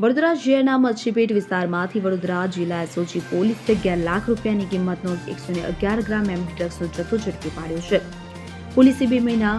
વડોદરા શહેરના મચ્છીપેટ વિસ્તારમાંથી વડોદરા જિલ્લા એસઓજી પોલીસે અગિયાર લાખ રૂપિયાની કિંમતનો એકસો અગિયાર ગ્રામ એમડી ડ્રગ્સનો જથ્થો ઝડપી પાડ્યો છે. પોલીસે બે મહિના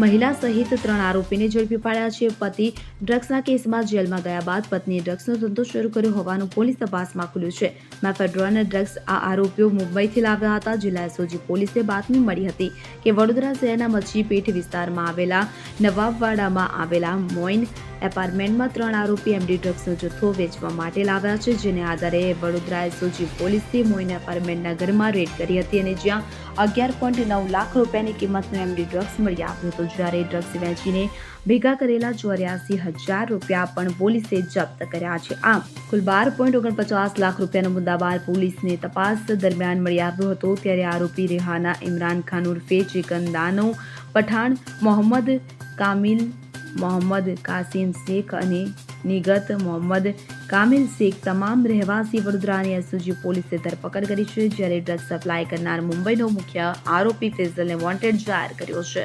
મહિલા સહિત ત્રણ આરોપીને ઝડપી પાડ્યા છે. પતિ ડ્રગ્સના કેસમાં જેલમાં ગયા બાદ પત્નીએ ડ્રગ્સનો ધંધો શરૂ કર્યો હોવાનું પોલીસ તપાસમાં ખુલ્યું છે. મેફેડ્રોન ડ્રગ્સ આ આરોપીઓ મુંબઈથી લાવ્યા હતા. જિલ્લા એસઓજી પોલીસે બાતમી મળી હતી કે વડોદરા શહેરના મચ્છીપેઠ વિસ્તારમાં આવેલા નવાબવાડામાં આવેલા મોઇન એપાર્ટમેન્ટમાં ત્રણ આરોપી એમડી ડ્રગ્સનો જથ્થો વેચવા માટે લાવ્યા છે, જેને આધારે વડોદરા એસઓજી પોલીસે મોઇન એપાર્ટમેન્ટના ઘરમાં રેડ કરી હતી અને જ્યાં અગિયાર પોઈન્ટ નવ લાખ રૂપિયાની કિંમતનું એમડી ડ્રગ્સ મળી આવ્યું હતું. જ્યારે ડ્રગ્સ વેચીને ભેગા કરેલા ચોર્યાસી હજાર રૂપિયા પણ પોલીસે જપ્ત કર્યા છે. આમ કુલ બાર પોઈન્ટ ઓગણપચાસ લાખ રૂપિયાનો મુદ્દામાલ પોલીસને તપાસ દરમિયાન મળી આવ્યો હતો ત્યારે આરોપી રેહાના ઇમરાન ખાન ઉર્ફે ચિકન દાનો પઠાણ, મોહમ્મદ કામિલ, મોહમ્મદ કાસિમ શેખ અને નિગત મોહમ્મદ કામિલ શેખ તમામ રહેવાસી વડોદરાની એસઓજી પોલીસે ધરપકડ કરી છે, જ્યારે ડ્રગ્સ સપ્લાય કરનાર મુંબઈનો મુખ્ય આરોપી ફેઝલને વોન્ટેડ જાહેર કર્યો છે.